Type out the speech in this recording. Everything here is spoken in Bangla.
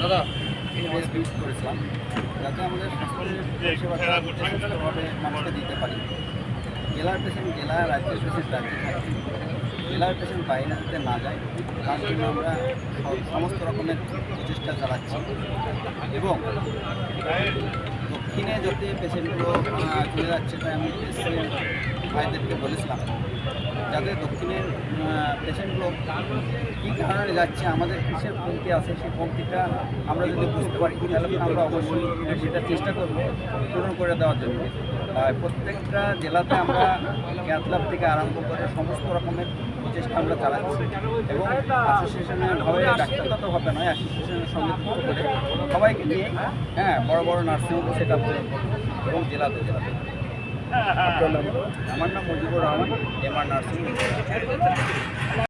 দাদা করেছিলাম যাতে আমাদের দিতে পারি জেলার পেশেন্ট জেলা রাজ্যের পেশেন্ট থাকবে জেলার পেশেন্ট বাইরে হাতে না যায় তার জন্য আমরা সমস্ত রকমের প্রচেষ্টা চালাচ্ছি এবং দক্ষিণে যাতে পেশেন্টগুলো চলে যাচ্ছে তাই আমি ভাইদেরকে বলেছিলাম যাতে দক্ষিণের পেশেন্টগুলো কী কারণে যাচ্ছে, আমাদের কিসের কমতি আছে, সেই কমতিটা আমরা যদি বুঝতে পারি, তাহলে আমরা অবশ্যই সেটা চেষ্টা করব পূরণ করে দেওয়ার জন্য। প্রত্যেকটা জেলাতে আমরা ক্যাথলাব থেকে আরম্ভ করে সমস্ত রকমের প্রচেষ্টা আমরা চালাচ্ছি। এবং অ্যাসোসিয়েশনের ভাবে ডাক্তারগত হবে নয় অ্যাসোসিয়েশনের সঙ্গে করে সবাইকে নিয়ে হ্যাঁ বড় বড় নার্সিংহোম সেট আপ এবং জেলাতে জেলাতে। আমার নাম মুজিবুর রহমান এমআর নার্সিং